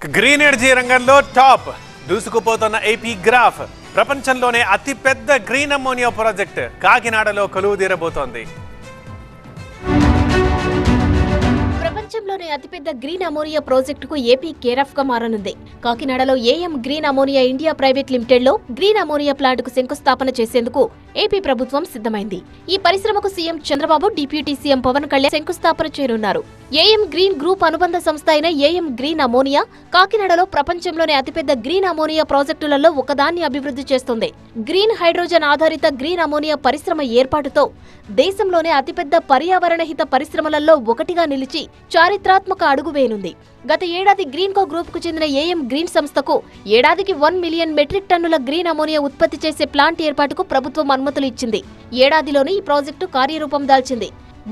Green energy రంగంలో top. దూసుకుపోతున్న AP graph ప్రపంచంలోనే అతిపెద్ద గ్రీన్ అమ్మోనియా ప్రాజెక్ట్ కాకినాడలో కొలువు తీరబోతోంది దేశంలోనే అతిపెద్ద గ్రీన్ అమోనియా ప్రాజెక్టుకు ఏపీ కేరాఫ్గా మారనుంది. కాకినాడలో AM green ammonia India private లిమిటెడ్లో green ammonia ప్లాంట్కు శంకుస్థాపన చేసేందుకు ఏపీ ప్రభుత్వం సిద్ధమైంది. ఈ పరిశ్రమకు CM Chandrababu deputy CM Pawan Kalyan శంకుస్థాపన చేయనున్నారు. ఏఎం గ్రీన్ గ్రూప్ అనుబంధ సంస్థ అయిన ఏఎం గ్రీన్ అమోనియా కాకినాడలో ప్రపంచంలోనే అతిపెద్ద గ్రీన్ అమోనియా ప్రాజెక్టులలో ఒకదాన్ని అభివృద్ధి చేస్తుంది. గ్రీన్ హైడ్రోజన్ ఆధారిత గ్రీన్ అమోనియా పరిశ్రమ ఏర్పాటుతో దేశంలోనే అతిపెద్ద పర్యావరణ హిత పరిశ్రమలలో ఒకటిగా నిలిచి చారిత్రాత్మక అడుగు వేయనుంది గత ఏడాది గ్రీన్కో గ్రూప్కు గ్రూప్కు చెందిన ఏఎం గ్రీన్ సంస్థకు ఏడాదికి వన్ మిలియన్ మెట్రిక్ టన్నుల గ్రీన్ అమోనియా ఉత్పత్తి చేసే ప్లాంట్ ఏర్పాటుకు ప్రభుత్వం అనుమతులు ఇచ్చింది. ఏడాదిలోనే ఈ ప్రాజెక్టు కార్యరూపం దాల్చింది.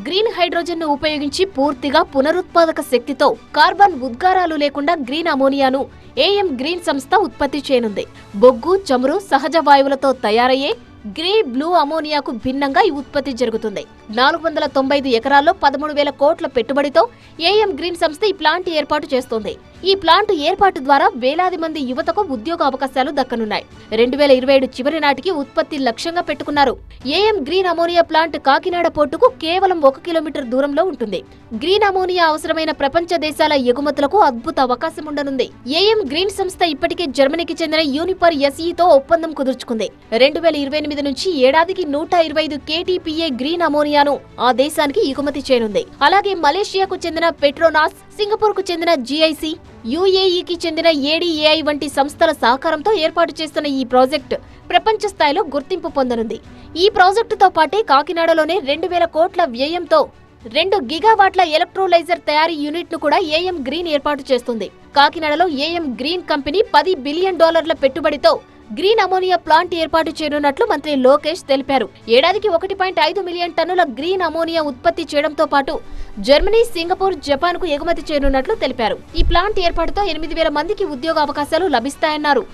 గ్రీన్ హైడ్రోజన్ను ఉపయోగించి పూర్తిగా పునరుత్పాదక శక్తితో కార్బన్ ఉద్గారాలు లేకుండా గ్రీన్ అమోనియాను ఏఎం గ్రీన్ సంస్థ ఉత్పత్తి చేయనుంది. బొగ్గు చమురు సహజ వాయువులతో తయారయ్యే గ్రే బ్లూ అమోనియాకు భిన్నంగా ఈ ఉత్పత్తి జరుగుతుంది. నాలుగు వందల తొంభై ఐదు ఎకరాల్లో పదమూడు వేల కోట్ల పెట్టుబడితో ఏఎం గ్రీన్ సంస్థ ఈ ప్లాంట్ ఏర్పాటు చేస్తోంది. ఈ ప్లాంట్ ఏర్పాటు ద్వారా వేలాది మంది యువతకు ఉద్యోగ అవకాశాలు దక్కనున్నాయి. రెండు వేల ఇరవై ఏడు చివరి నాటికి ఉత్పత్తి లక్ష్యంగా పెట్టుకున్నారు. AM Green ammonia plant Kakinada పోర్టుకు కేవలం ఒక కిలోమీటర్ దూరంలో ఉంటుంది. గ్రీన్ అమోనియా అవసరమైన ప్రపంచ దేశాల ఎగుమతులకు అద్భుత అవకాశం ఉండనుంది. ఏఎం గ్రీన్ సంస్థ ఇప్పటికే జర్మనీకి చెందిన యూనిపర్ ఎస్ఈతో ఒప్పందం కుదుర్చుకుంది. రెండు వేల ఇరవై ఎనిమిది నుంచి ఏడాదికి నూట ఇరవై ఐదు కేటీపీఏ గ్రీన్ అమోనియాను ఆ దేశానికి ఎగుమతి చేయనుంది. అలాగే మలేషియాకు చెందిన పెట్రోనాస్ సింగపూర్కు చెందిన జిఐసి యుఏఈకి చెందిన ఏడీఏఐ వంటి సంస్థల సహకారంతో ఏర్పాటు చేస్తున్న ఈ ప్రాజెక్ట్ ప్రపంచ స్థాయిలో గుర్తింపు పొందనుంది. ఈ ప్రాజెక్టుతో పాటే కాకినాడలోనే రెండు వేల కోట్ల వ్యయంతో రెండు గిగావాట్ల ఎలక్ట్రోలైజర్ తయారీ యూనిట్ను కూడా ఏఎం గ్రీన్ ఏర్పాటు చేస్తుంది. కాకినాడలో ఏఎం గ్రీన్ కంపెనీ పది బిలియన్ డాలర్ల పెట్టుబడితో గ్రీన్ అమోనియా ప్లాంట్ ఏర్పాటు చేయనున్నట్లు మంత్రి లోకేష్ తెలిపారు. ఏడాదికి ఒకటి పాయింట్ ఐదు మిలియన్ టన్నుల గ్రీన్ అమోనియా ఉత్పత్తి చేయడంతో పాటు జర్మనీ సింగపూర్ జపాన్కు ఎగుమతి చేయనున్నట్లు తెలిపారు. ఈ ప్లాంట్ ఏర్పాటుతో ఎనిమిది వేల మందికి ఉద్యోగ అవకాశాలు లభిస్తాయన్నారు.